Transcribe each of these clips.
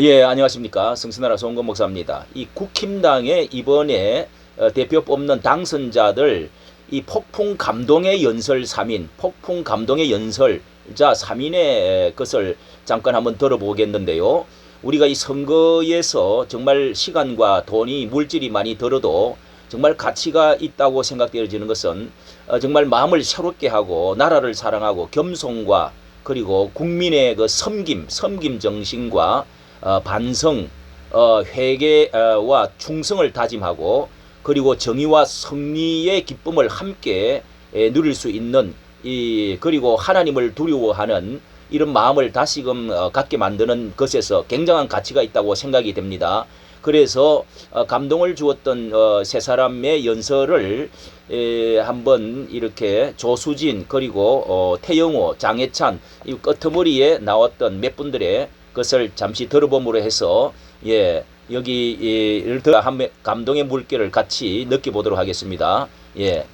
예, 안녕하십니까. 성신나라 송건 목사입니다. 이 국힘당의 이번에 어, 대표 뽑는 당선자들 이 폭풍 감동의 연설 3인, 폭풍 감동의 연설자 3인의 것을 잠깐 한번 들어보겠는데요. 우리가 이 선거에서 정말 시간과 돈이 물질이 많이 들어도 정말 가치가 있다고 생각되어지는 것은 어, 정말 마음을 새롭게 하고 나라를 사랑하고 겸손과 그리고 국민의 그 섬김, 섬김 정신과 어, 반성, 어, 회개와 충성을 다짐하고 그리고 정의와 승리의 기쁨을 함께 에, 누릴 수 있는 이 그리고 하나님을 두려워하는 이런 마음을 다시금 어, 갖게 만드는 것에서 굉장한 가치가 있다고 생각이 됩니다. 그래서 어, 감동을 주었던 어, 세 사람의 연설을 에, 한번 이렇게 조수진 그리고 어, 태영호, 장해찬 이 끄트머리에 나왔던 몇 분들의 것을 잠시 들어봄으로 해서 예 여기 이, 더 한- 감동의 물결을 같이 느껴보도록 하겠습니다. 예.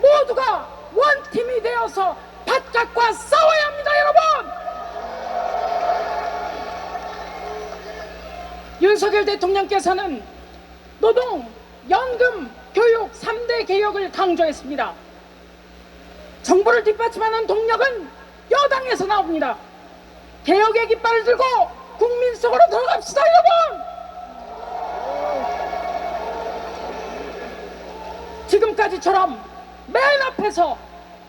모두가 원팀이 되어서 바깥과 싸워야 합니다, 여러분! 윤석열 대통령께서는 노동, 연금, 교육 3대 개혁을 강조했습니다. 정부를 뒷받침하는 동력은 여당에서 나옵니다. 개혁의 깃발을 들고 국민 속으로 들어갑시다, 여러분! 지금까지처럼 맨 앞에서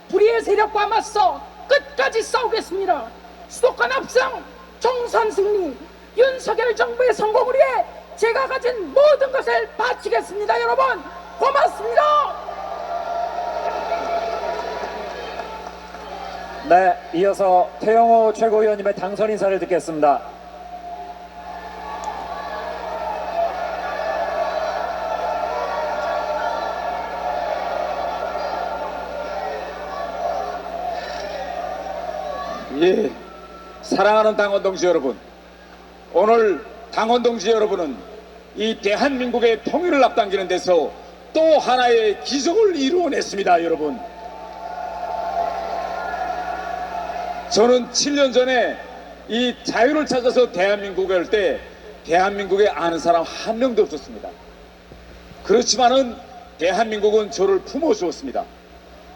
불의의 세력과 맞서 끝까지 싸우겠습니다. 수도권 합성, 총선 승리, 윤석열 정부의 성공을 위해 제가 가진 모든 것을 바치겠습니다. 여러분, 고맙습니다. 네, 이어서 태영호 최고위원님의 당선 인사를 듣겠습니다. 예, 사랑하는 당원 동지 여러분, 오늘 당원 동지 여러분은 이 대한민국의 통일을 앞당기는 데서 또 하나의 기적을 이루어냈습니다, 여러분. 저는 7년 전에 이 자유를 찾아서 대한민국에 올 때 대한민국에 아는 사람 한 명도 없었습니다. 그렇지만은 대한민국은 저를 품어주었습니다.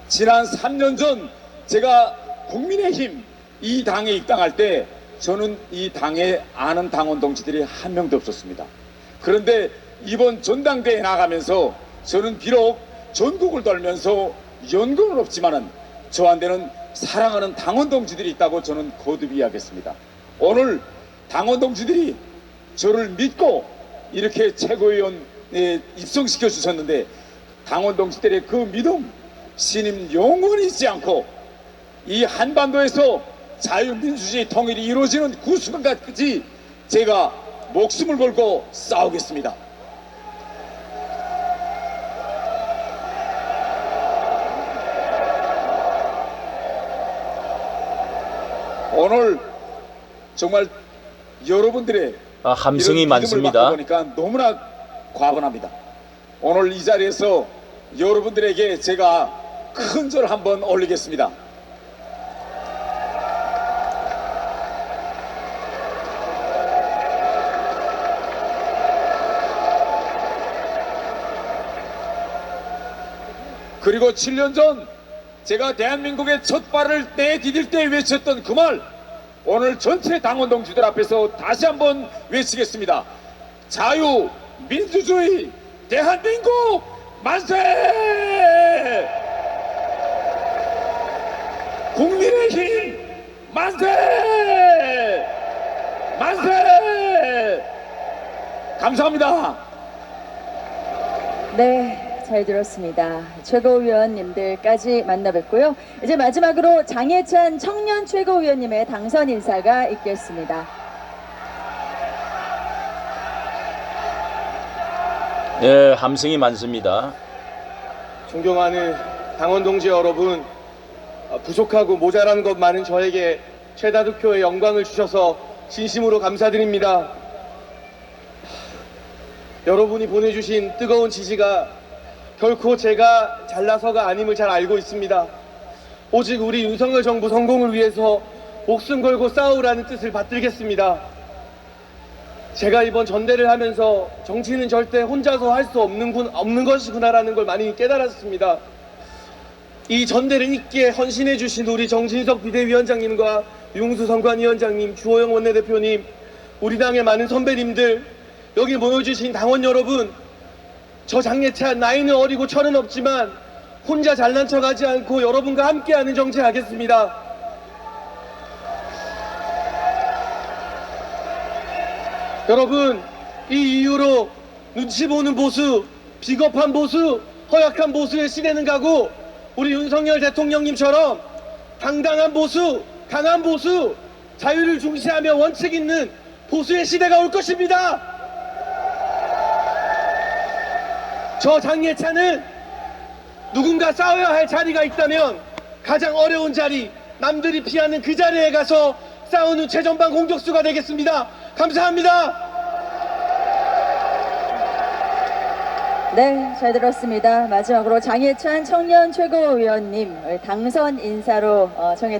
지난 3년 전 제가 국민의힘 이 당에 입당할 때 저는 이 당에 아는 당원 동지들이 한 명도 없었습니다. 그런데 이번 전당대회 나가면서 저는 비록 전국을 돌면서 연금은 없지만은 저한테는 사랑하는 당원 동지들이 있다고 저는 거듭 이야기했습니다. 오늘 당원 동지들이 저를 믿고 이렇게 최고위원에 입성시켜 주셨는데 당원 동지들의 그 믿음 신임 영원히 잊지 않고 이 한반도에서 자유민주주의 통일이 이루어지는 그 순간까지 제가 목숨을 걸고 싸우겠습니다. 오늘 정말 여러분들의 아, 함성이 많습니다. 보니까 너무나 과분합니다. 오늘 이 자리에서 여러분들에게 제가 큰 절 한번 올리겠습니다. 그리고 7년 전 제가 대한민국의 첫 발을 내디딜 때 외쳤던 그 말 오늘 전체 당원 동지들 앞에서 다시 한번 외치겠습니다. 자유, 민주주의, 대한민국 만세! 국민의힘 만세! 만세! 감사합니다. 네, 잘 들었습니다. 최고위원님들까지 만나뵙고요. 이제 마지막으로 장혜찬 청년 최고위원님의 당선 인사가 있겠습니다. 예, 함성이 많습니다. 존경하는 당원 동지 여러분, 어, 부족하고 모자란 것 많은 저에게 최다 득표의 영광을 주셔서 진심으로 감사드립니다. 하, 여러분이 보내주신 뜨거운 지지가 결코 제가 잘나서가 아님을 잘 알고 있습니다. 오직 우리 윤석열 정부 성공을 위해서 목숨 걸고 싸우라는 뜻을 받들겠습니다. 제가 이번 전대를 하면서 정치는 절대 혼자서 할 수 없는, 군- 없는 것이구나라는 걸 많이 깨달았습니다. 이 전대를 있게 헌신해 주신 우리 정진석 비대위원장님과 윤수 선관위원장님, 주호영 원내대표님, 우리 당의 많은 선배님들, 여기 모여주신 당원 여러분, 저 장례차 나이는 어리고 철은 없지만 혼자 잘난 척하지 않고 여러분과 함께하는 정치하겠습니다. 여러분 이 이유로 눈치 보는 보수, 비겁한 보수, 허약한 보수의 시대는 가고 우리 윤석열 대통령님처럼 당당한 보수, 강한 보수, 자유를 중시하며 원칙 있는 보수의 시대가 올 것입니다. 저 장예찬은 누군가 싸워야 할 자리가 있다면 가장 어려운 자리, 남들이 피하는 그 자리에 가서 싸우는 최전방 공격수가 되겠습니다. 감사합니다. 네, 잘 들었습니다. 마지막으로 장혜찬 청년 최고위원님 당선 인사로 어, 정해